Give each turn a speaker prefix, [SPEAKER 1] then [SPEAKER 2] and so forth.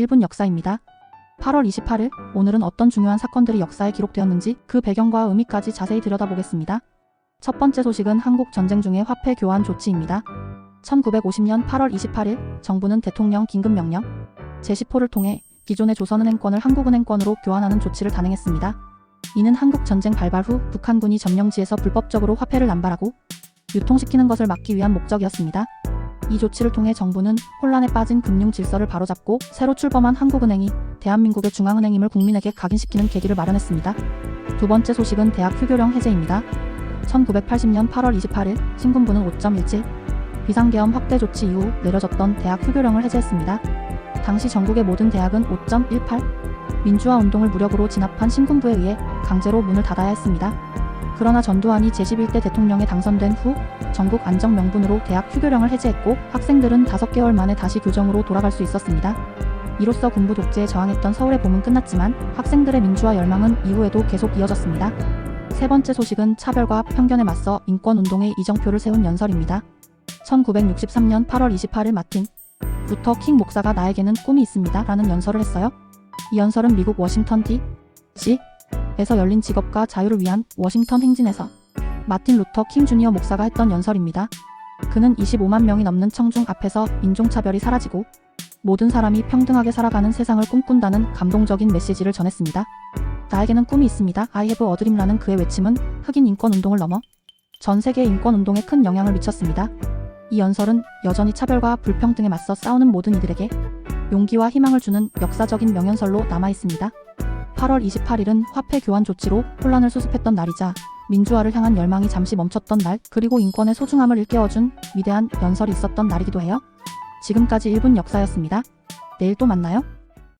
[SPEAKER 1] 1분 역사입니다. 8월 28일, 오늘은 어떤 중요한 사건들이 역사에 기록되었는지 그 배경과 의미까지 자세히 들여다보겠습니다. 첫 번째 소식은 한국 전쟁 중의 화폐 교환 조치입니다. 1950년 8월 28일, 정부는 대통령 긴급명령 제10호를 통해 기존의 조선은행권을 한국은행권으로 교환하는 조치를 단행했습니다. 이는 한국 전쟁 발발 후 북한군이 점령지에서 불법적으로 화폐를 남발하고 유통시키는 것을 막기 위한 목적이었습니다. 이 조치를 통해 정부는 혼란에 빠진 금융 질서를 바로잡고 새로 출범한 한국은행이 대한민국의 중앙은행임을 국민에게 각인시키는 계기를 마련했습니다. 두 번째 소식은 대학 휴교령 해제입니다. 1980년 8월 28일 신군부는 5.17 비상계엄 확대 조치 이후 내려졌던 대학 휴교령을 해제했습니다. 당시 전국의 모든 대학은 5.18 민주화 운동을 무력으로 진압한 신군부에 의해 강제로 문을 닫아야 했습니다. 그러나 전두환이 제11대 대통령에 당선된 후 전국 안정 명분으로 대학 휴교령을 해제했고 학생들은 5개월 만에 다시 교정으로 돌아갈 수 있었습니다. 이로써 군부 독재에 저항했던 서울의 봄은 끝났지만 학생들의 민주화 열망은 이후에도 계속 이어졌습니다. 세 번째 소식은 차별과 편견에 맞서 인권운동의 이정표를 세운 연설입니다. 1963년 8월 28일 마틴 루터 킹 목사가 나에게는 꿈이 있습니다. 라는 연설을 했어요. 이 연설은 미국 워싱턴 D.C. 에서 열린 직업과 자유를 위한 워싱턴 행진에서 마틴 루터 킹 주니어 목사가 했던 연설입니다. 그는 25만 명이 넘는 청중 앞에서 인종차별이 사라지고 모든 사람이 평등하게 살아가는 세상을 꿈꾼다는 감동적인 메시지를 전했습니다. 나에게는 꿈이 있습니다. I have a dream라는 그의 외침은 흑인 인권 운동을 넘어 전 세계 인권 운동에 큰 영향을 미쳤습니다. 이 연설은 여전히 차별과 불평등에 맞서 싸우는 모든 이들에게 용기와 희망을 주는 역사적인 명연설로 남아 있습니다. 8월 28일은 화폐 교환 조치로 혼란을 수습했던 날이자 민주화를 향한 열망이 잠시 멈췄던 날, 그리고 인권의 소중함을 일깨워준 위대한 연설이 있었던 날이기도 해요. 지금까지 1분 역사였습니다. 내일 또 만나요.